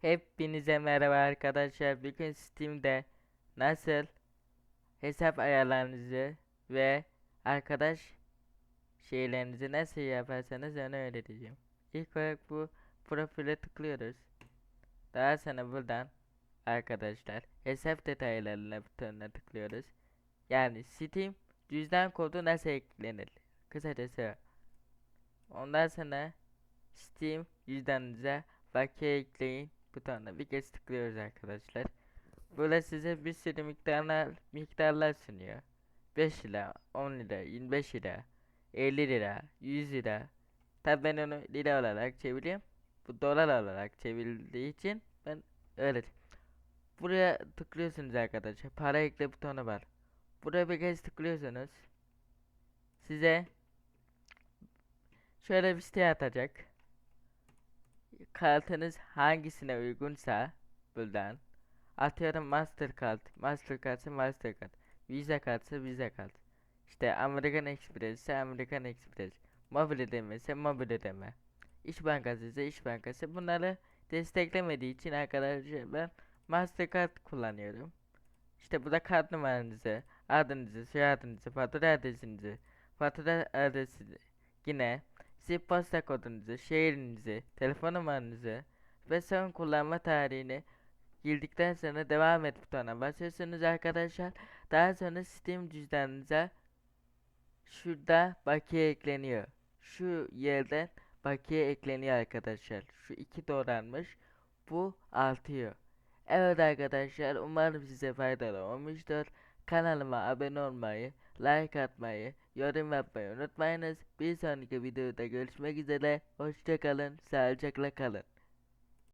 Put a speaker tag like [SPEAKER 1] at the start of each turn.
[SPEAKER 1] Hepinize merhaba arkadaşlar. Bugün Steam'de nasıl hesap ayarlarınızı ve arkadaş şeylerinizi nasıl yaparsanız onu öğreteceğim. İlk olarak bu profile tıklıyoruz. Daha sonra buradan arkadaşlar hesap detaylarına butonuna tıklıyoruz. Yani Steam cüzdan kodu nasıl eklenir? Kısacası. Ondan sonra Steam cüzdanınıza bakiye ekleyin butonuna bir kez tıklıyoruz arkadaşlar. Burada size bir sürü miktarlar, miktarlar sunuyor. 5 lira, 10 lira, 25 lira, 50 lira, 100 lira. Tabi ben onu lira olarak çeviriyorum. Bu dolar olarak çevrildiği için ben öyle. Buraya tıklıyorsunuz arkadaşlar. Para ekle butonu var. Buraya bir kez tıklıyorsunuz. Size şöyle bir site atacak kartınız hangisine uygunsa buradan atıyorum Mastercard, Mastercard'sa Mastercard, Visa kartsa Visa kart. İşte American Express ise American Express, mobil ödeme ise mobil ödeme. İş Bankası ise İş Bankası. Bunları desteklemediği için arkadaşlar ben Mastercard kullanıyorum. İşte burada kart numaranızı, adınızı, soyadınızı, fatura adresinizi, fatura adresi yine zip posta kodunuzu, şehrinizi, telefon numaranızı ve son kullanma tarihini girdikten sonra devam et butonuna basıyorsunuz arkadaşlar. Daha sonra Steam cüzdanınıza şurada bakiye ekleniyor. Şu yerden bakiye ekleniyor arkadaşlar. Şu iki doğranmış. Bu artıyor. Evet arkadaşlar umarım size faydalı olmuştur. Kanalıma abone olmayı, like atmayı, yorum yapmayı unutmayınız. Bir sonraki videoda görüşmek üzere. Hoşçakalın, sağlıcakla kalın.